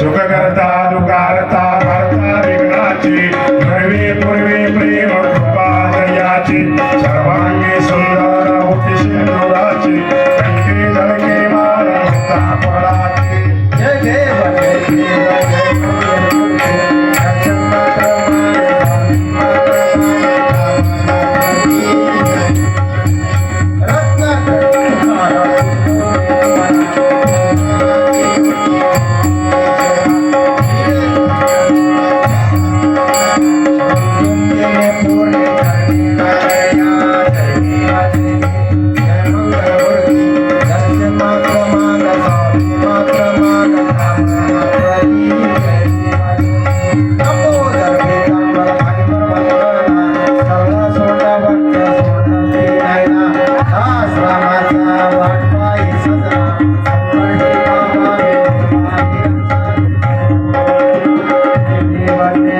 सुख दुकारता करता विघ्नाची नवे पूर्वी प्रेम कृपा दयाची सर्वांगी सुंदर होती सिंधुराची। Amen.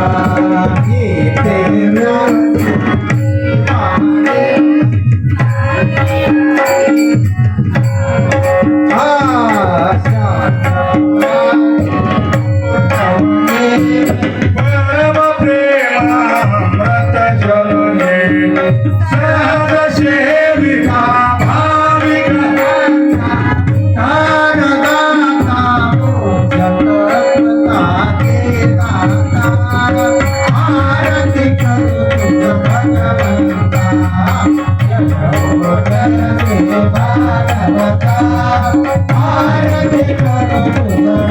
Bye. oh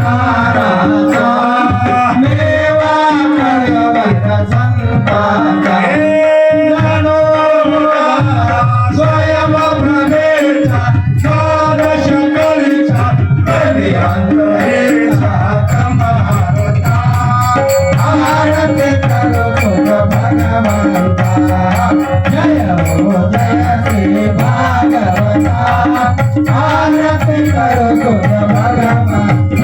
Thank you.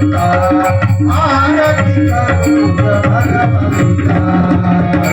Ah.